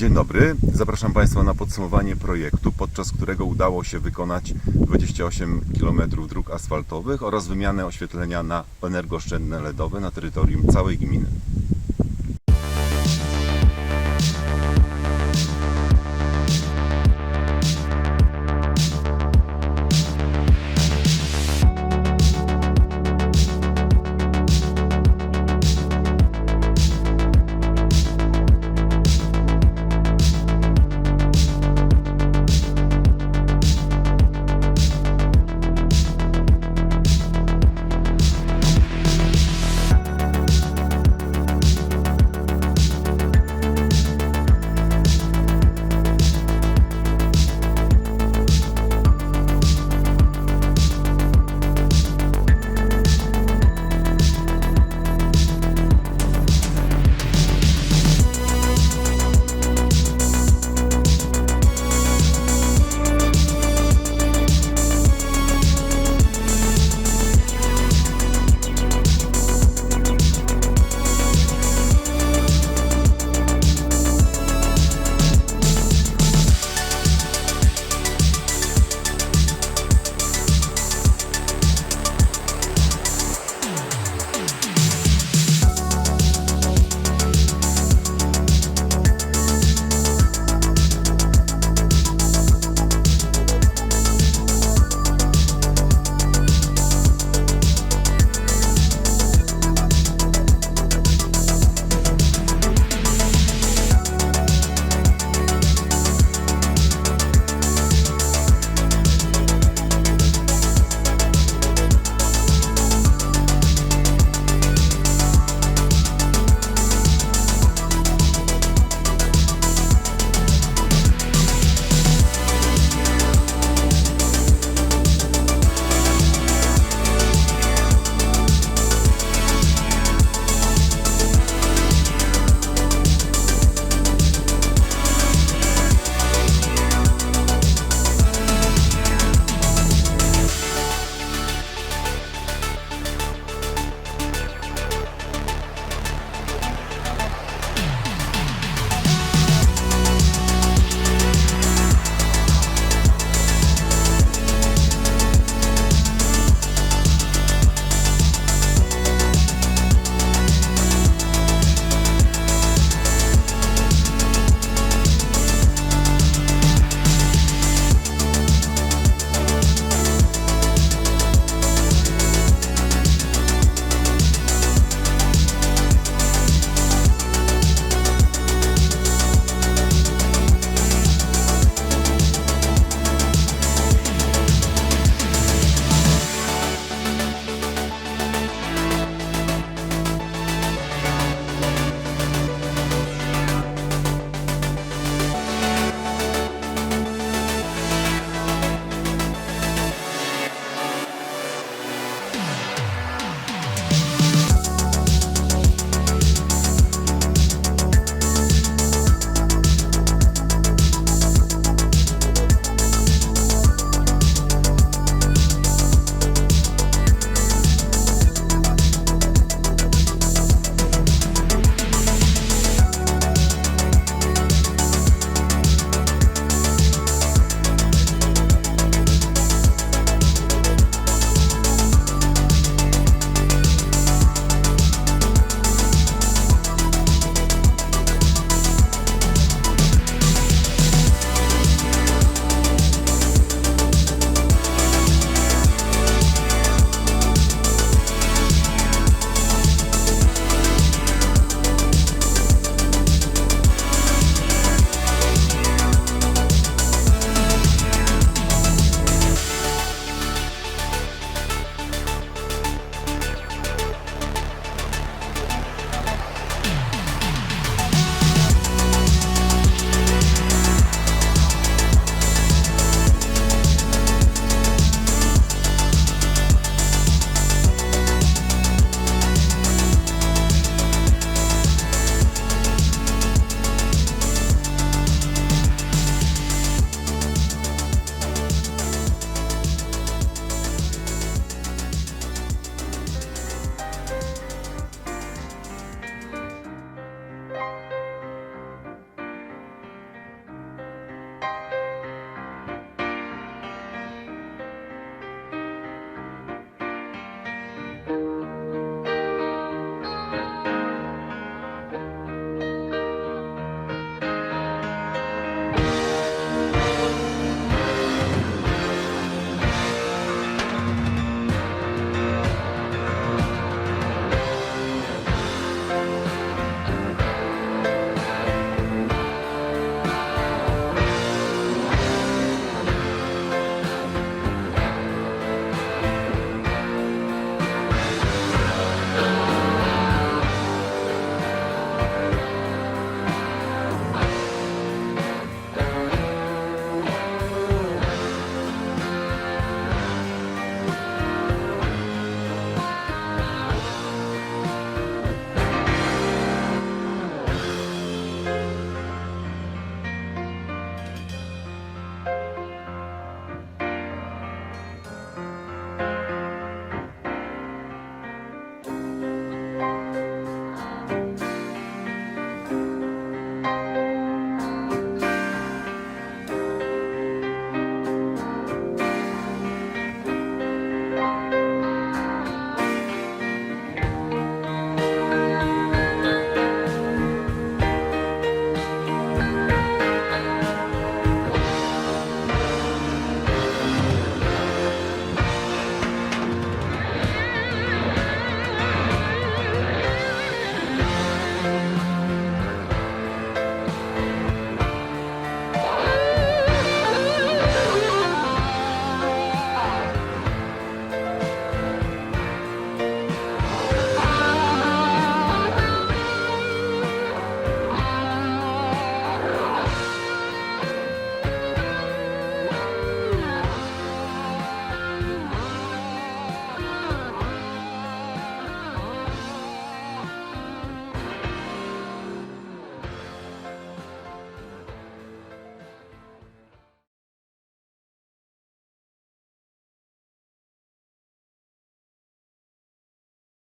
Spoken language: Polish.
Dzień dobry, zapraszam Państwa na podsumowanie projektu, podczas którego udało się wykonać 28 km dróg asfaltowych oraz wymianę oświetlenia na energooszczędne LEDowe na terytorium całej gminy.